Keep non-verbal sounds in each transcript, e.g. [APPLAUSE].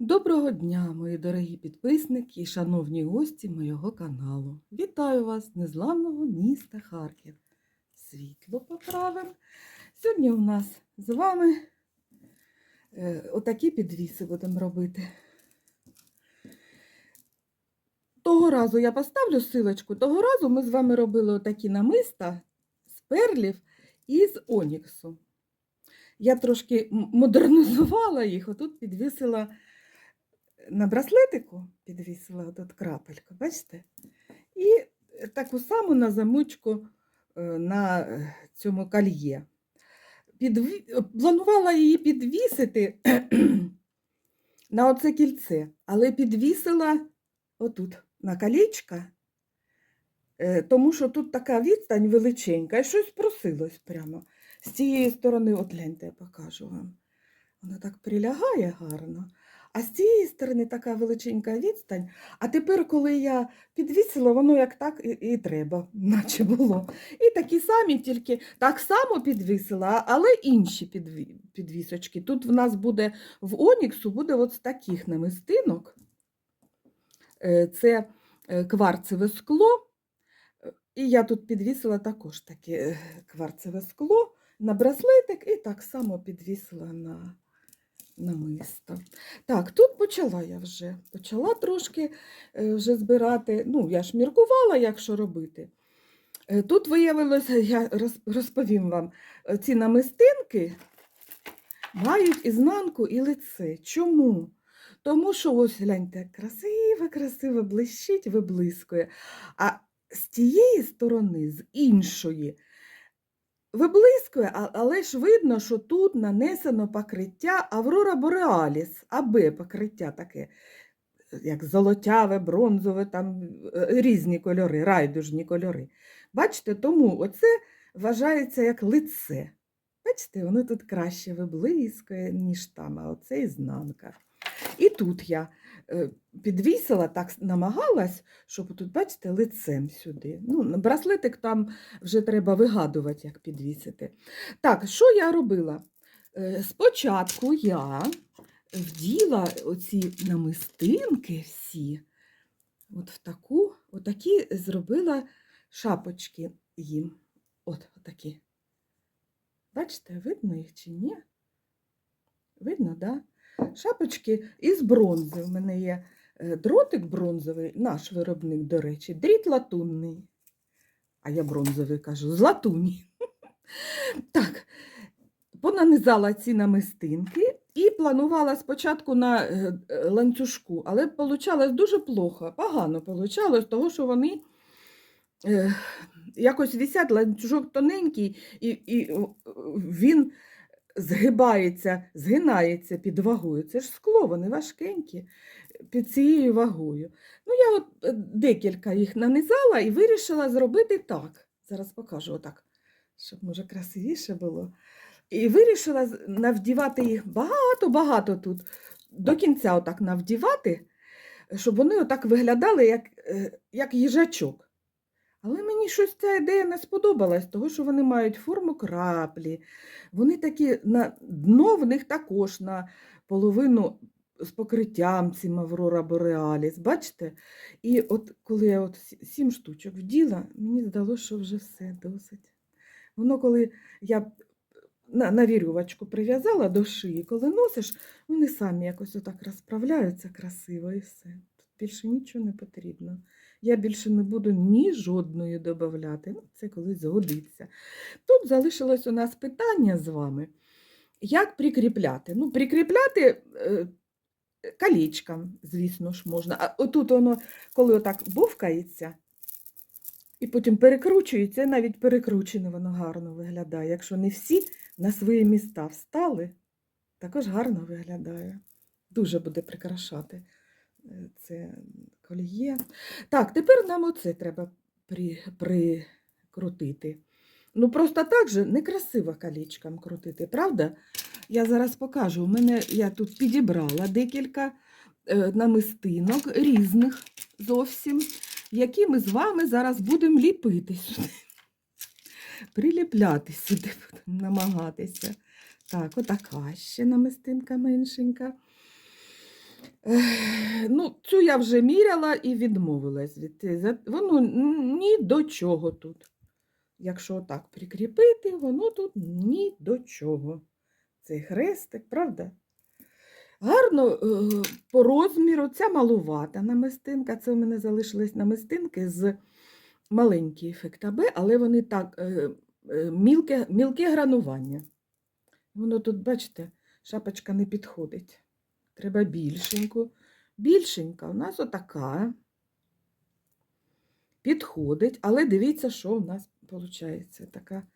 Доброго дня, мої дорогі підписники і шановні гості моєго каналу. Вітаю вас з незламного міста Харків. Світло поправимо. Сьогодні у нас з вами е, отакі підвіси будемо робити. Того разу я поставлю силочку, того разу ми з вами робили отакі намиста з перлів і з оніксу. Я трошки модернізувала їх, отут підвісила на браслетику, підвісила тут крапельку, бачите? І таку саму на замочку е, на е, цьому кольє. Підві... Планувала її підвісити [CLEARS THROAT] на оце кільце, але підвісила отут на колечко, е, тому що тут така відстань величенька, і щось просилось прямо. З цієї сторони, от гляньте, я покажу вам. Воно так прилягає гарно. А з цієї сторони така величенька відстань. А тепер, коли я підвісила, воно як так і, і треба, [LAUGHS] наче було. І такі самі, тільки так само підвісила, але інші підві- підвісочки. Тут в нас буде в Оніксу буде от з таких намистинок. Е, Це е, кварцеве скло. І я тут підвісила також таке е, кварцеве скло на браслетик і так само підвісила на намисто. Так, тут почала я вже. Почала трошки е, вже збирати. Ну, я ж міркувала, як що робити. Е, Тут виявилося, [LAUGHS] я розповім вам, е, ці намистинки мають ізнанку і лице. Чому? Тому що ось гляньте, як красиво, красиво блищить, виблискує. А з тієї сторони, з іншої, виблискує, але ж видно, що тут нанесено покриття Аврора Бореаліс, АБ покриття таке, як золотяве, бронзове, там е, різні кольори, райдужні кольори. Бачите, тому оце вважається як лице. Бачите, воно тут краще виблискує, ніж там, а оце ізнанка. І тут я підвісила, так намагалась, щоб тут, бачите, лицем сюди. Ну, браслетик там вже треба вигадувати, як підвісити. Так, що я робила? Е, Спочатку я вділа оці намистинки всі, от в таку, отакі зробила шапочки їм. От такі. Бачите, видно їх чи ні? Видно, так? Да? Шапочки із бронзи. У мене є е, дротик бронзовий, наш виробник, до речі, дріт латунний. А я бронзовий кажу, з латуні. [LAUGHS] Так, понанизала ці намистинки і планувала спочатку на е, е, ланцюжку, але вийшло дуже плохо, погано вийшло, того що вони якось висять, ланцюжок тоненький, і, і він згибається, згинається під вагою. Це ж скло, вони важкенькі під цією вагою. Ну, я от е, декілька їх нанизала і вирішила зробити так. Зараз покажу отак, щоб може красивіше було. І вирішила навдівати їх багато-багато тут, до кінця отак навдівати, щоб вони отак виглядали, як, е, як їжачок. Але мені щось ця ідея не сподобалась, тому що вони мають форму краплі. Вони такі на дно в них також на половину з покриттям цим Аврора Бореаліс. Бачите? І от коли я от сім штучок вділа, мені здалося, що вже все досить. Воно, коли я на, на вірювачку прив'язала до шиї, коли носиш, вони самі якось отак розправляються красиво і все. Тут більше нічого не потрібно. Я більше не буду ні жодної додавати. Ну, це колись згодиться. Тут залишилось у нас питання з вами. Як прикріпляти? Ну, прикріпляти е, колечком, звісно ж, можна. А отут воно, коли отак бовкається, і потім перекручується, навіть перекручене воно гарно виглядає. Якщо не всі на свої міста встали, також гарно виглядає. Дуже буде прикрашати е, це коліє. Так, тепер нам оце треба при, прикрутити. Ну, просто так же некрасиво колечком крутити, правда? Я зараз покажу. У мене я тут підібрала декілька е, намистинок різних зовсім, які ми з вами зараз будемо ліпити сюди. Приліпляти сюди намагатися. Так, отака ще намистинка меншенька. Ну, цю я вже міряла і відмовилась від Воно ні до чого тут. Якщо отак прикріпити, воно тут ні до чого. Цей хрестик, правда? Гарно е, по розміру, ця малувата намистинка. Це у мене залишились намистинки з маленький ефект АБ, але вони так е, е, мілке, мілке гранування. Воно тут, бачите, шапочка не підходить. Треба більшеньку. Більшенька у нас отака. Підходить, але дивіться, що у нас виходить. Така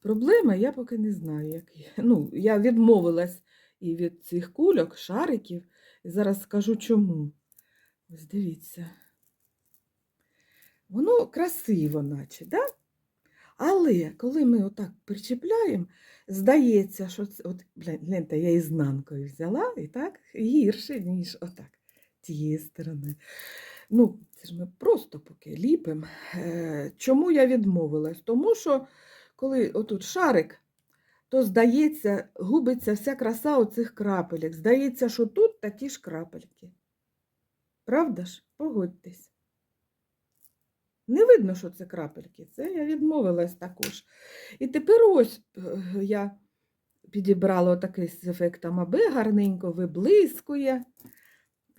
проблема, я поки не знаю, як. є. Ну, я відмовилась і від цих кульок, шариків. І зараз скажу чому. Ось дивіться. Воно красиво, наче, да? Але коли ми отак причіпляємо, здається, що це, от, гляньте, я ізнанкою взяла і так гірше, ніж отак, тієї сторони. Ну, це ж ми просто поки ліпимо. Е, чому я відмовилась? Тому що коли отут шарик, то здається, губиться вся краса оцих крапелек. Здається, що тут такі ж крапельки. Правда ж? Погодьтесь. Не видно, що це крапельки. Це я відмовилась також. І тепер ось е, я підібрала отакий з ефектом АБ, гарненько виблискує,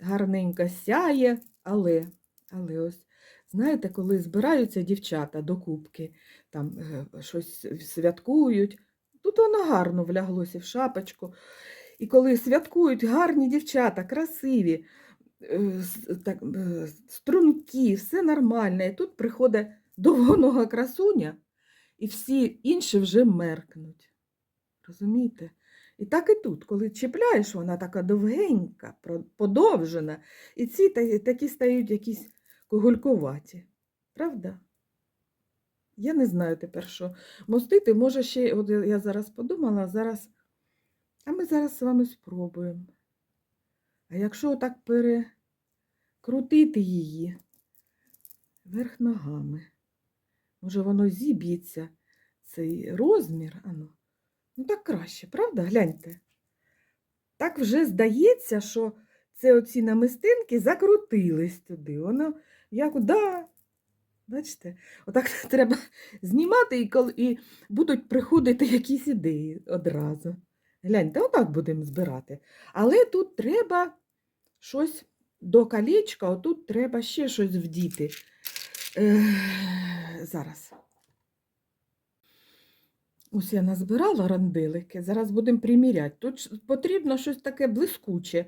гарненько сяє, але, але ось, знаєте, коли збираються дівчата до кубки, там е, щось святкують, тут воно гарно вляглося в шапочку. І коли святкують гарні дівчата, красиві, е, так, е, струнки, все нормально. І тут приходить довгонога красуня, і всі інші вже меркнуть. Розумієте? І так і тут, коли чіпляєш, вона така довгенька, подовжена, і ці такі стають якісь когулькуваті. Правда? Я не знаю тепер, що мостити. Може, ще, от я зараз подумала, зараз. А ми зараз з вами спробуємо. А якщо отак перекрутити її верх ногами, може воно зіб'ється цей розмір. Ану. Ну так краще, правда? Гляньте. Так вже здається, що це оці намистинки закрутились туди. Воно як, да, бачите, отак [LAUGHS] треба знімати, і, коли, і будуть приходити якісь ідеї одразу. Гляньте, отак будемо збирати. Але тут треба щось до колечка, отут треба ще щось вдіти. Е, зараз. Ось я назбирала ранделики, зараз будемо приміряти. Тут потрібно щось таке блискуче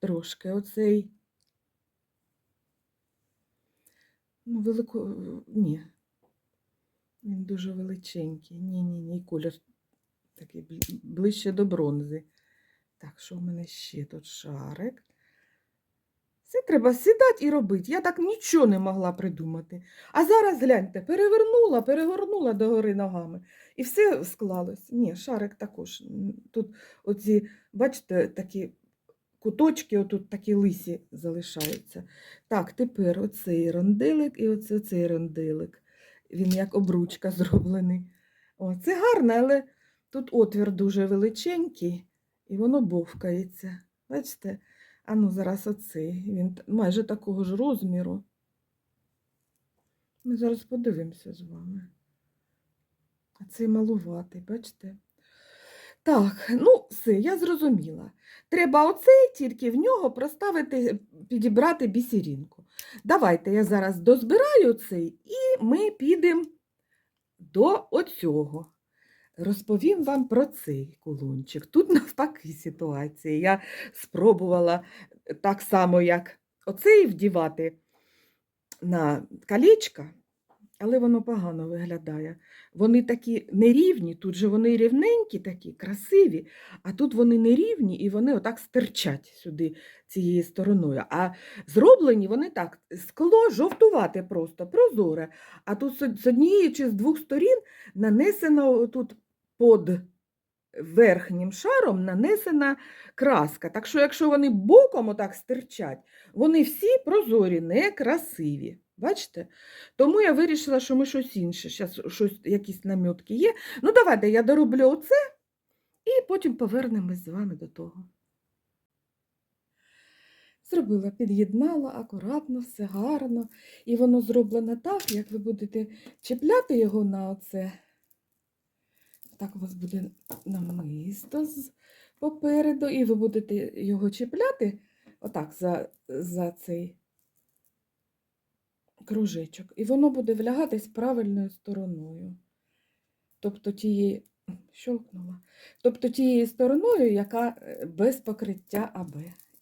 трошки. Оцей. Ну, велико... Ні. Він дуже величенький. Ні, ні, ні, колір такий ближче до бронзи. Так, що в мене ще тут шарик? Це треба сідати і робити. Я так нічого не могла придумати. А зараз гляньте, перевернула, перегорнула догори ногами. І все склалось. Ні, шарик також. Тут оці, бачите, такі куточки, отут такі лисі залишаються. Так, тепер оцей ронделик і оцей ронделик. Він як обручка зроблений. О, це гарно, але тут отвір дуже величенький, і воно бовкається. Бачите? А ну зараз оцей. Він майже такого ж розміру. Ми зараз подивимося з вами. А цей малуватий, бачите? Так, ну все, я зрозуміла. Треба оцей тільки в нього проставити, підібрати бісерінку. Давайте я зараз дозбираю цей і ми підемо до оцього. Розповім вам про цей кулончик. Тут [LAUGHS] навпаки ситуація. Я спробувала так само, як оцей вдівати на колечка, але воно погано виглядає. Вони такі нерівні, тут же вони рівненькі, такі, красиві, а тут вони нерівні і вони отак стирчать сюди цією стороною. А зроблені вони так, скло жовтувате просто, прозоре. А тут з однієї чи з двох сторін нанесено тут під верхнім шаром нанесена краска. Так що, якщо вони боком отак стирчать, вони всі прозорі, некрасиві. Бачите? Тому я вирішила, що ми щось інше. Зараз щось, якісь намітки є. Ну, давайте я дороблю оце і потім повернемось з вами до того. Зробила, під'єднала акуратно, все гарно. І воно зроблено так, як ви будете чіпляти його на оце. Так у вас буде намисто з попереду, і ви будете його чіпляти отак за, за цей кружечок. І воно буде влягатись правильною стороною. Тобто тієї, щелкнула. Тобто тією стороною, яка е, без покриття АБ.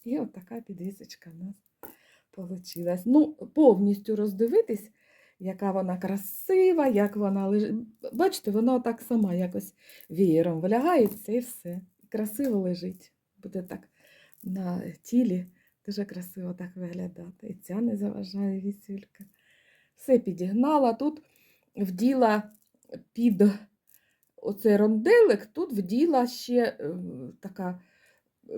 І от така підвісочка в нас вийшла. Ну, повністю роздивитись, яка вона красива, як вона лежить. Бачите, вона так сама якось вієром влягається і все. Красиво лежить. Буде так на тілі дуже красиво так виглядати. І ця не заважає вісюлька. Все підігнала. Тут вділа під оцей ронделик, тут вділа ще е, така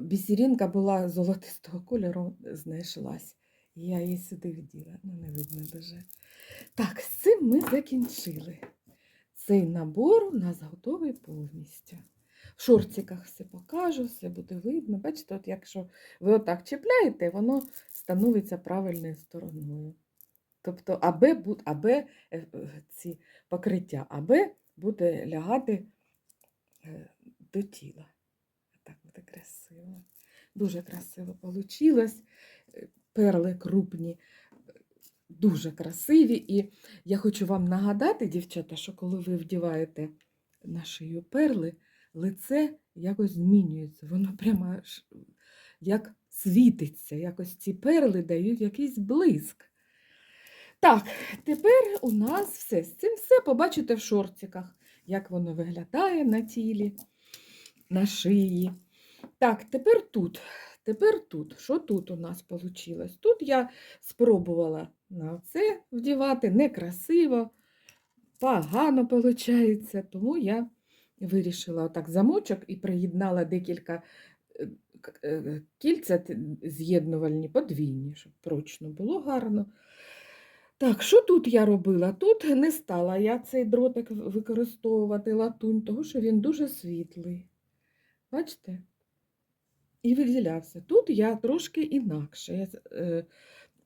бісерінка була золотистого кольору, знайшлась. Я її сюди вділа, ну не видно дуже. Так, з цим ми закінчили. Цей набор у нас готовий повністю. В шорциках все покажу, все буде видно. Бачите, от якщо ви отак чіпляєте, воно становиться правильною стороною. Тобто АБ, бу- АБ е, е, ці покриття АБ буде лягати е, до тіла. Так буде красиво. Дуже красиво вийшло. Перли крупні, дуже красиві. І я хочу вам нагадати, дівчата, що коли ви вдіваєте на шию перли, лице якось змінюється. Воно прямо як світиться. Якось ці перли дають якийсь блиск. Так, тепер у нас все. З цим все побачите в шортиках, як воно виглядає на тілі, на шиї. Так, тепер тут. Тепер тут. Що тут у нас вийшло? Тут я спробувала на це вдівати некрасиво, погано виходить, тому я вирішила отак замочок і приєднала декілька е, е, кільця з'єднувальні, подвійні, щоб прочно було гарно. Так, що тут я робила? Тут не стала я цей дротик використовувати латунь, тому що він дуже світлий. Бачите? І виділявся. Тут я трошки інакше я,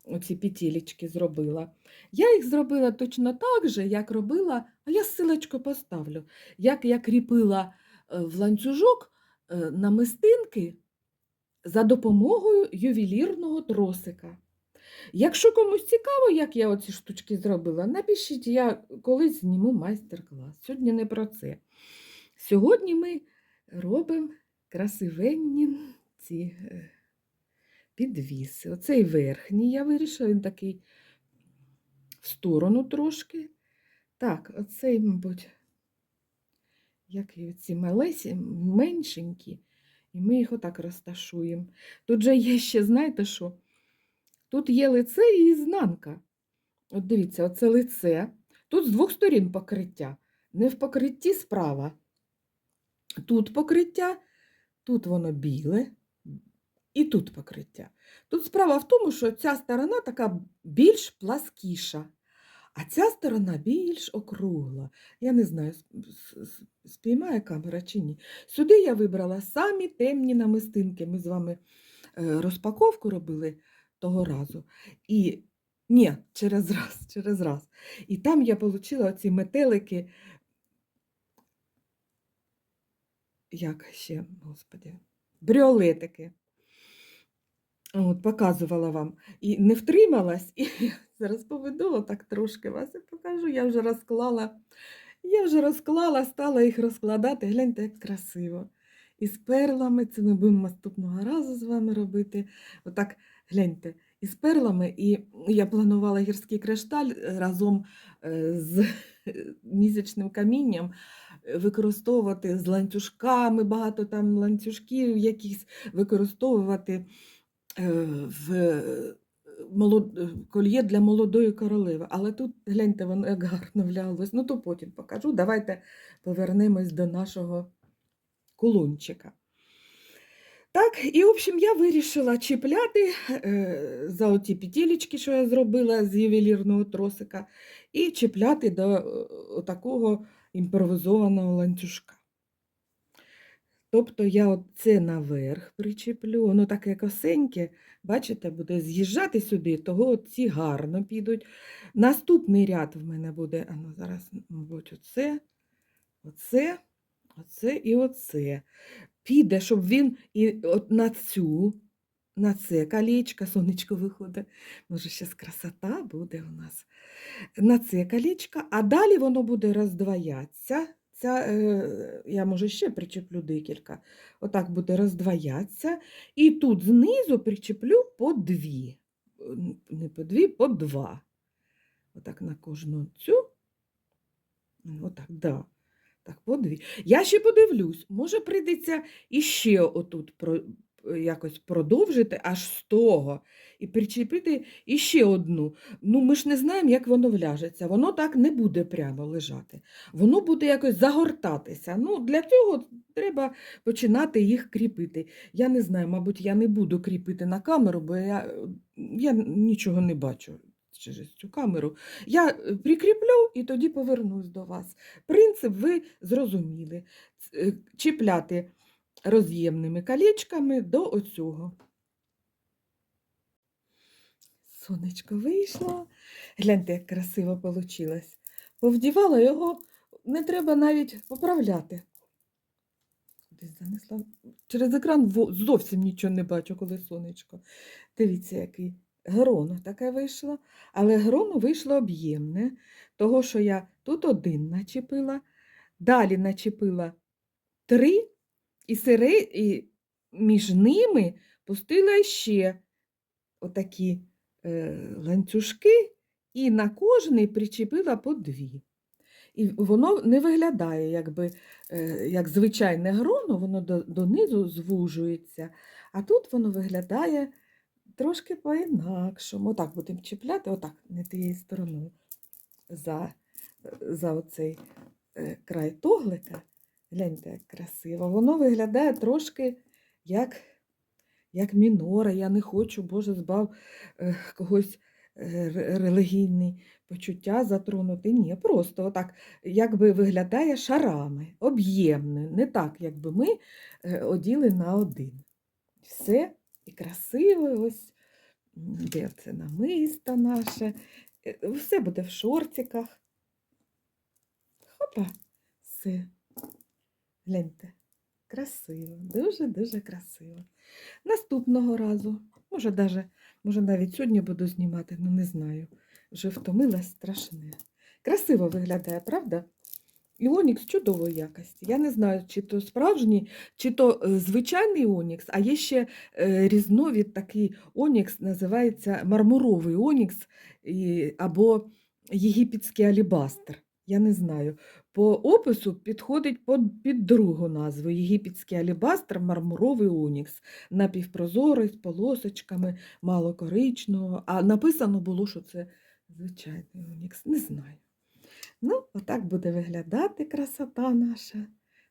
оці петелечки зробила. Я їх зробила точно так же, як робила, а я ссылочку поставлю, як я кріпила е, в ланцюжок е, намистинки за допомогою ювелірного тросика. Якщо комусь цікаво, як я оці штучки зробила, напишіть, я колись зніму майстер-клас. Сьогодні не про це. Сьогодні ми робимо красивенні ці е, підвіси. Оцей верхній я вирішила, він такий в сторону трошки. Так, оцей, мабуть, як і ці малесі, меншенькі, і ми їх отак розташуємо. Тут же є ще, знаєте що? Тут є лице і ізнанка. От дивіться, оце лице. Тут з двох сторін покриття. Не в покритті справа. Тут покриття, тут воно біле, і тут покриття. Тут справа в тому, що ця сторона така більш пласкіша, а ця сторона більш округла. Я не знаю, спіймає камера чи ні. Сюди я вибрала самі темні намистинки. Ми з вами е, розпаковку робили того разу. І ні, через раз, [LAUGHS] через раз. І там я отримала оці метелики. Як ще, господи, бріолетики. От, показувала вам. І не втрималась, і [LAUGHS] зараз поведу так трошки вас і покажу. Я вже розклала, я вже розклала, стала їх розкладати. Гляньте, як красиво. І з перлами, це ми будемо наступного разу з вами робити. Отак, гляньте, і з перлами, і я планувала гірський кришталь разом е, з [LAUGHS] місячним камінням е, використовувати з ланцюжками, багато там ланцюжків якісь використовувати в е, е, кольє для молодої королеви. Але тут, гляньте, воно як гарно влялось. Ну, то потім покажу. Давайте повернемось до нашого кулончика. Так, і, в общем, я вирішила чіпляти е, за оті петелечки, що я зробила з ювелірного тросика, і чіпляти до е, такого імпровізованого ланцюжка. Тобто я це наверх причеплю, воно таке косеньке, бачите, буде з'їжджати сюди, того ці гарно підуть. Наступний ряд в мене буде, а ну зараз, мабуть, оце, оце, оце і оце. Піде, щоб він і от на цю, на це колечко, сонечко виходить. Може, зараз красота буде у нас. На це колечко, а далі воно буде роздвоятися. Ця, е, я може ще причеплю декілька. Отак буде роздвоятися. І тут знизу причеплю по дві. Не по дві, по два. Отак на кожну цю. Отак, да. Так, по дві. Я ще подивлюсь, може прийдеться іще отут якось продовжити аж з того і причепити іще одну. Ну, ми ж не знаємо, як воно вляжеться. Воно так не буде прямо лежати. Воно буде якось загортатися. Ну, для цього треба починати їх кріпити. Я не знаю, мабуть, я не буду кріпити на камеру, бо я, я нічого не бачу через цю камеру. Я е, прикріплю і тоді повернусь до вас. Принцип ви зрозуміли. Е, Чіпляти роз'ємними колечками до оцього. Сонечко вийшло. Гляньте, як красиво вийшло. Повдівала його, не треба навіть поправляти. Десь занесла. Через екран зовсім нічого не бачу, коли сонечко. Дивіться, який гроно таке вийшло. Але гроно вийшло об'ємне, того, що я тут один начепила, далі начепила три, і, сере... і між ними пустила ще отакі е, ланцюжки, і на кожний причепила по дві. І воно не виглядає, якби, е, як звичайне гроно, воно до, донизу звужується, а тут воно виглядає трошки по-інакшому. Отак будемо чіпляти, отак, не тією стороною, за, за оцей е, край тоглика. Гляньте, як красиво. Воно виглядає трошки як, як мінора. Я не хочу, Боже, збав е, когось е, релігійні почуття затронути. Ні, просто отак, якби виглядає шарами, об'ємне, не так, якби ми е, оділи на один. Все і красиво, ось де це намисто наше. Все буде в шортиках. Хопа, все. Гляньте, красиво, дуже-дуже красиво. Наступного разу, може, даже, може навіть сьогодні буду знімати, ну не знаю. Вже втомилась страшне. Красиво виглядає, правда? І Онікс чудової якості. Я не знаю, чи то справжній, чи то е, звичайний Онікс, а є ще е, різновид такий Онікс, називається мармуровий Онікс або єгипетський алібастр. Я не знаю. По опису підходить під, другу назву єгипетський алібастр, мармуровий Онікс. Напівпрозорий, з полосочками, мало коричного, а написано було, що це звичайний Онікс. Не знаю. Ну, отак буде виглядати красота наша.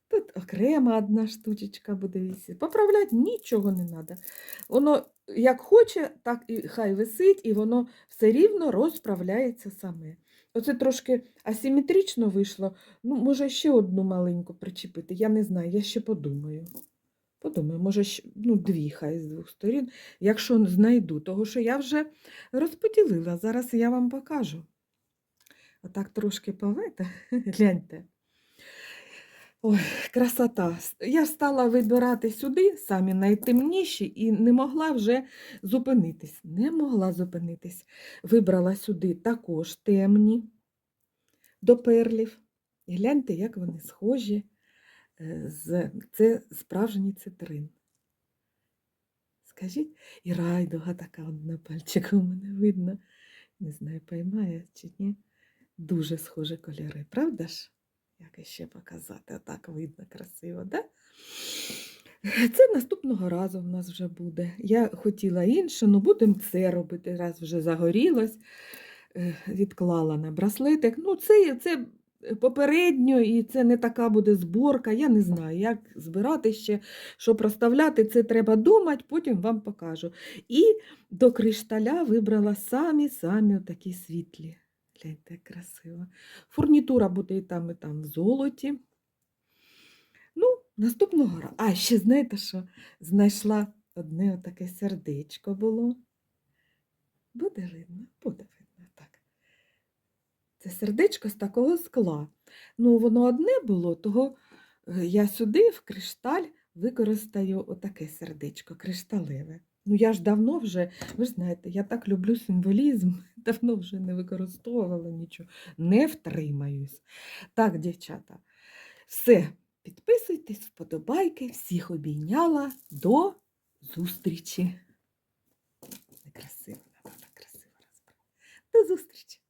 Тут окрема одна штучечка буде висіти. Поправляти нічого не треба. Воно як хоче, так і хай висить, і воно все рівно розправляється саме. Оце трошки асиметрично вийшло. Ну, може, ще одну маленьку причепити. Я не знаю, я ще подумаю. Подумаю, може, ну, дві хай з двох сторін, якщо знайду, того що я вже розподілила. Зараз я вам покажу. Отак трошки повете, [LAUGHS] гляньте. Ой, красота. Я стала вибирати сюди самі найтемніші і не могла вже зупинитись. Не могла зупинитись. Вибрала сюди також темні до перлів. І гляньте, як вони схожі. е, З... Це справжній цитрин. Скажіть, і райдуга така от на пальчику у мене видно. Не знаю, поймає чи ні. Дуже схожі кольори, правда ж? Як іще показати? Отак видно красиво, да? Це наступного разу в нас вже буде. Я хотіла інше, ну будемо це робити, раз вже загорілось, Е, відклала на браслетик. Ну, це, це попередньо, і це не така буде зборка. Я не знаю, як збирати ще, що проставляти, це треба думати, потім вам покажу. І до кришталя вибрала самі-самі такі світлі. Гляньте, красиво. Фурнітура буде і там, і там в золоті. Ну, Наступного разу. А, ще знаєте що? Знайшла одне отаке сердечко було. Буде видно? Буде видно, так. Це сердечко з такого скла. Ну, воно одне було, того е, я сюди, в кришталь, використаю отаке сердечко кришталеве. Ну, я ж давно вже, ви ж знаєте, я так люблю символізм, [LAUGHS] давно вже не використовувала нічого, не втримаюсь. Так, дівчата, все, підписуйтесь, вподобайки, всіх обійняла. До зустрічі. Некрасиво, красиво. До зустрічі!